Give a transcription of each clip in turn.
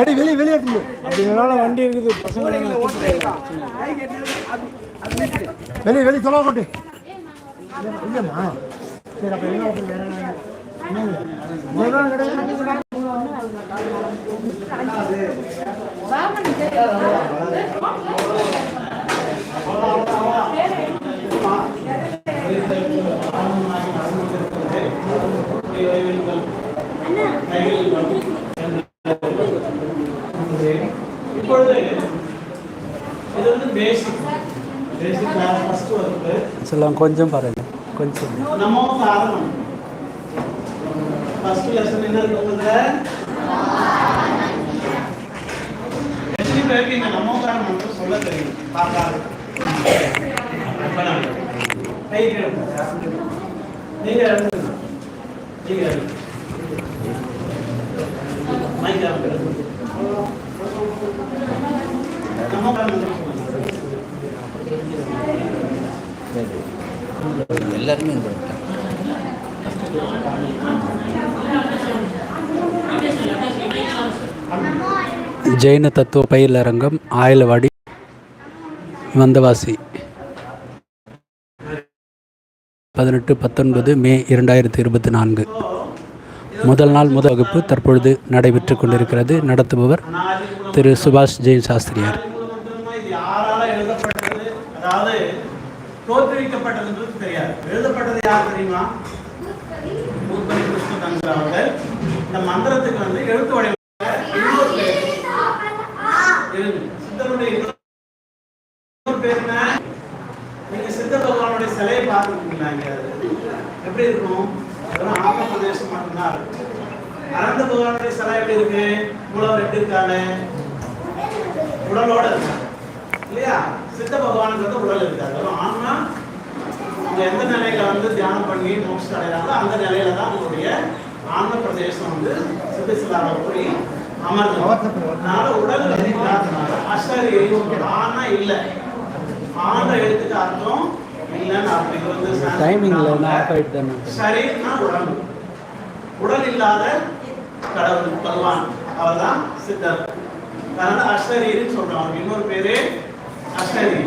வெளியே வெளியே வெளியே எடுத்துட்டு அப்படினால வண்டி இருக்குது பசங்க வெளியே வெளியே சொல்ல கொண்டு இல்லைம்மா. சரி அப்போ என்ன? இது வந்து பேசிக் பேசிக் கிளாஸ் ஃபர்ஸ்ட் சொல்லலாம் கொஞ்சம் பாருங்க கொஞ்சம் நம்ம காரணம் ஃபர்ஸ்ட் லெசன் என்ன இருக்கு உங்களுக்கு எத்தனை பேருக்கு இந்த காரணம் மட்டும் சொல்ல தெரியும் பார்க்காது நீங்க நீங்க எழுதுங்க மைக் ஆஃப் பண்ணுங்க நமோ காரணம் சொல்லுங்க எல்லாருமே ஜெயின தத்துவ பயிலரங்கம் ஆயிலவாடி வந்தவாசி. பதினெட்டு பத்தொன்பது மே இரண்டாயிரத்தி இருபத்தி நான்கு. முதல் நாள் முதல் வகுப்பு தற்பொழுது நடைபெற்று கொண்டிருக்கிறது. நடத்துபவர் திரு சுபாஷ் ஜெயின் சாஸ்திரியார் மூலமந்திரமா இது யாரால எழுதப்பட்டது அதாவது தோற்றுவிக்கப்பட்டதுன்றது தெரியாது. எழுதப்பட்டது யார் தெரியுமா? மூப்பரி கிருஷ்ணதந்திர அவர்கள். இந்த மந்திரத்துக்கு வந்து எழுத்து வடிவம் இன்னொரு பேர். இருங்க. சித்தருடைய இன்னொரு பேர் என்ன? நீங்க சித்த பகவானுடைய சிலையை பார்த்துருக்கீங்களா இங்க எப்படி இருக்கும்? அதெல்லாம் ஆந்திர பிரதேசம் மட்டும்தான். இருக்கும் அனந்த பகவானுடைய சிலை எப்படி இருக்கு? மூலவர் எப்படி இருக்காங்க உடலோட இருக்காங்க இல்லையா? சித்த பகவானுக்கு வந்து உடல் அதுவும் ஆன்மா அவங்க எந்த நிலையில வந்து தியானம் பண்ணி மோட்சம் அடைகிறாங்களோ அந்த நிலையில தான் உங்களுடைய ஆன்ம பிரதேசம் வந்து சித்தசிலாவை போய் அமர்ந்து அதனால உடல் அசரி ஆனா இல்லை. ஆன எழுத்துக்கு அர்த்தம் இல்லைன்னு அர்த்தம். இது வந்து தானே சரின்னா உடம்பு உடல் இல்லாத கடவுள் பகவான். அவர்தான் சித்தர். அதனால அஷ்டரீரின்னு சொல்றோம். இன்னொரு பேரு அஷ்டரீரி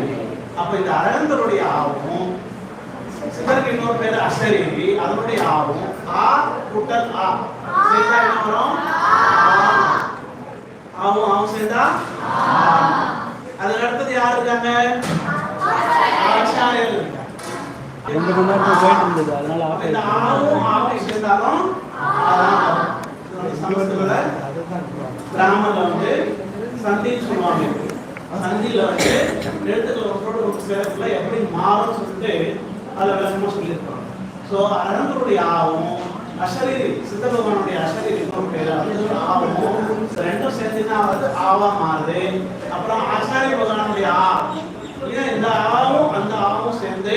அப்ப இந்த அரகந்தருடைய ஆவும் சித்தருக்கு இன்னொரு பேரு அஷ்டரீரி அதனுடைய ஆவும் ஆ குட்டல் ஆ. சேர்ந்தா என்ன வரும்? ஆவும் ஆவும் சேர்ந்தா அதுக்கு அடுத்தது யார் இருக்காங்க? ஆச்சாரியர் ரெண்டு மணி நேரத்துக்கு போயிட்டு இருந்தது அதனால ஆஃப் இந்த ஆவும் ஆவும் சேர்ந்தாலும் வரும். இது வந்து சந்தின்னு சொல்லுவாங்க. சந்தியில வந்து எழுத்துக்கள் ஒன்றோட ஒரு சேர்த்துல எப்படி மாறும் சொல்லிட்டு அதில் விளக்கமாக சொல்லியிருப்பாங்க. ஸோ அரங்கருடைய ஆவும் அஷரீரி சித்த பகவானுடைய அஷரீரி இன்னொரு பேர் அது ஆவும் ரெண்டும் சேர்ந்துன்னா வந்து ஆவா மாறுது. அப்புறம் ஆச்சாரிய பகவானுடைய ஆ ஏன்னா இந்த ஆவும் அந்த ஆவும் சேர்ந்து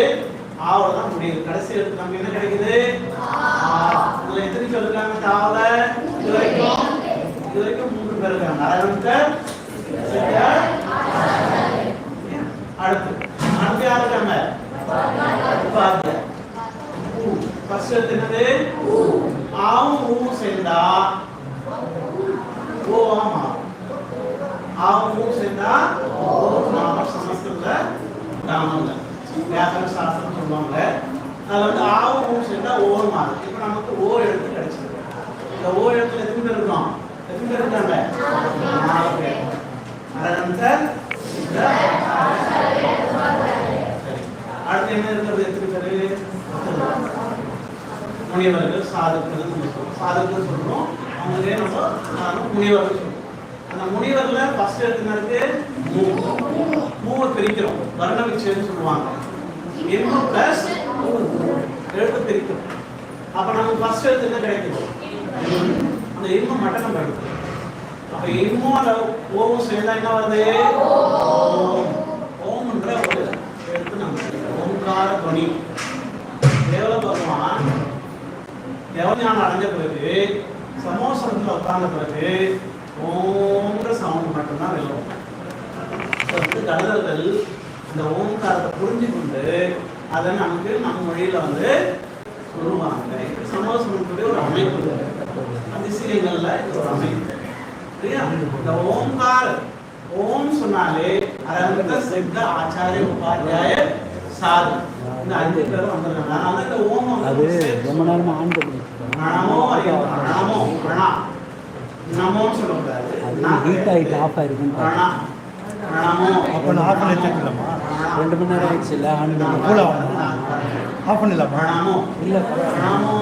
ஆவோட தான் முடியுது. கடைசி எழுத்து நமக்கு என்ன கிடைக்குது? இதுல எத்தனை பேர் இருக்காங்க தாவல இது வரைக்கும் இது வரைக்கும் மூன்று பேர் இருக்காங்க. அரவிந்தர் அடுத்து அடுத்து யார் இருக்காங்க உபாத்தியார். ஊ. எழுத்து என்னது? ஆவும் ஊவும் சேர்ந்தா? ஓ மாறும் ஆவும் ஊவும் சேர்ந்தா? ஓ நாம சமஸ்கிருத நாமங்க வியாக்கரண சாஸ்திரம் சொல்லுவாங்க அதுல வந்து ஆவும் ஊவும் சேர்ந்தா ஓ மாறும். இப்போ நமக்கு ஓ எழுத்து கிடைச்சிருக்கு. இந்த ஓ எழுத்துல எத்தனை பேர் இருக்கோம் எத்தனை பேர் இருக்காங்க? நாலு பேர். அடுத்து என்ன இருக்கிறது எத்தனை பேரு முனிவர்கள் சாதுக்கள் சாதுக்கள் சொல்றோம். அவங்களே நம்ம நானும் முனிவர்கள் சொல்றோம். அந்த முனிவர்ல ஃபர்ஸ்ட் எடுத்துனருக்கு மூ. மூவை பிரிக்கிறோம். வர்ண விச்சயம் சொல்லுவாங்க. எண்ணு பிளஸ் எழுத்து பிரிக்கிறோம். அப்ப நமக்கு ஃபர்ஸ்ட் எழுத்து என்ன கிடைக்குது? அந்த எண்ணு மட்டும் நம்ம எடுக்கிறோம். அப்ப எண்ணும் அந்த ஓவும் சேர்ந்தா என்ன வருது ஓம் ஓம்ன்ற ஒரு எழுத்து நமக்கு பணி. துணி தேவல பகவான் தேவஞானம் அடைஞ்ச பிறகு சமோசனத்தில் உட்கார்ந்த பிறகு ஓம்ன்ற சவுண்ட் மட்டும்தான் வெல்லும். வந்து கடலர்கள் இந்த ஓம்காரத்தை புரிஞ்சு கொண்டு அதை நமக்கு நம்ம மொழியில வந்து சொல்லுவாங்க சமோசனத்துடைய ஒரு அமைப்பு. அதிசயங்கள்ல இது ஒரு அமைப்பு. சரியா? இந்த ஓம்கார் ஓம் சொன்னாலே அரங்க சித்த ஆச்சாரிய உபாத்தியாய சாது. இந்த அஞ்சு பேரும் வந்துருக்காங்க. அதனால இந்த ஓம் வந்து அது ரொம்ப நேரமாக ஆன் பண்ணி பிரணமோ. பிரணமோ பிரணா. நமோன்னு சொல்லக்கூடாது அது ஹீட் ஆகிட்டு ஆஃப் ஆயிருக்குன்னு பிரணா. பிரணமோ. அப்போ ஆஃப் பண்ணி வச்சுக்கலாமா ரெண்டு மணி நேரம் ஆயிடுச்சு இல்லை ஆன் பண்ணி கூட ஆஃப் பண்ணிடலாமா? பிரணமோ. இல்லை பிரணமோ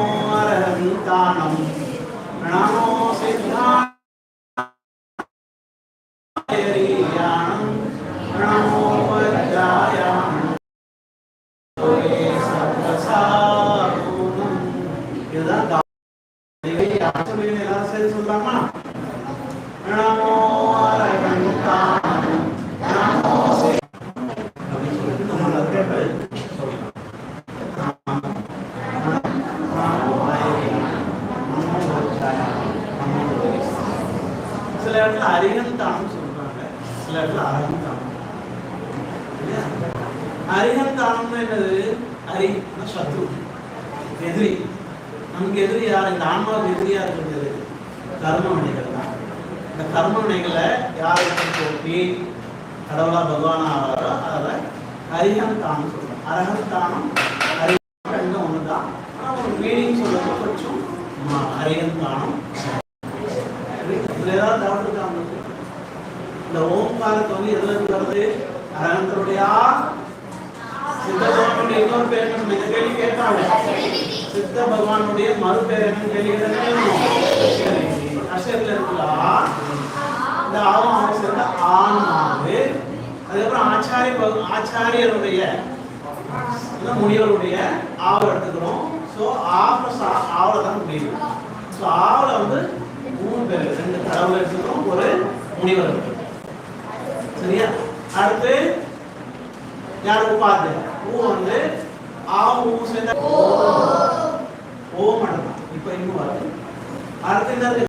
பிரணமோ வஜ்ராயானம் இதுதான் கா- இதை யார் சொல்லுவீங்க? எல்லாரும் சேர்ந்து சொல்லலாமா? பிரணமோ அரவிந்தானம் பிரணமோ சி- அப்படின்னு சொல்லிட்டு நம்ம அதே மாதிரி சில இடத்துல அரிகந்தானம் சொல்றாங்க சில இடத்துல அரகந்தானம் இல்லையா? என்னது அரி சத்ரு எதிரி. நமக்கு எதிரி யார்? இந்த ஆன்மாவுக்கு எதிரியா இருக்கிறது கர்ம வினைகள் தான் இந்த கர்ம வினைகளை யார் போட்டி? கடவுளா பகவானா ஆகிறாரோ அதை அரிகந்தானம் சொல்றோம். அரகந்தானம் அரி ரெண்டும் ஒன்று தான் ஆனால் ஒரு மீனிங் சொல்றது கொஞ்சம் மா- அரிகந்தானம் இதுல ஏதாவது டவுட் இருக்கா உங்களுக்கு இந்த ஓம்காரத்தை வந்து எதுல இருந்து வருது? அரகந்தருடையா சித்த பகவானுடைய இன்னொரு பேர் என்ன இந்த கேள்வி கேட்டாங்க. சித்த பகவானுடைய மறு பேர் என்னன்னு கேள்வி அஷர்ல இந்த ஆவம் அவன் சேர்ந்த ஆன்மாவு அதுக்கப்புறம் ஆச்சாரிய ஆச்சாரியருடைய முனிவருடைய ஆவல் எடுத்துக்கிறோம். ஸோ ஆவ ஆவலை தான் முடியும் ஸோ ஆவலை வந்து மூணு பேர் ரெண்டு கடவுள் எடுத்துக்கிறோம் ஒரு முனிவர் எடுத்துக்கிறோம். சரியா அடுத்து யார் உபாத்தியார் ஊ வந்து ஆ ஊ சேர்ந்த ஓ மட்டும் இப்போ இன்னும் வருது அடுத்து என்னது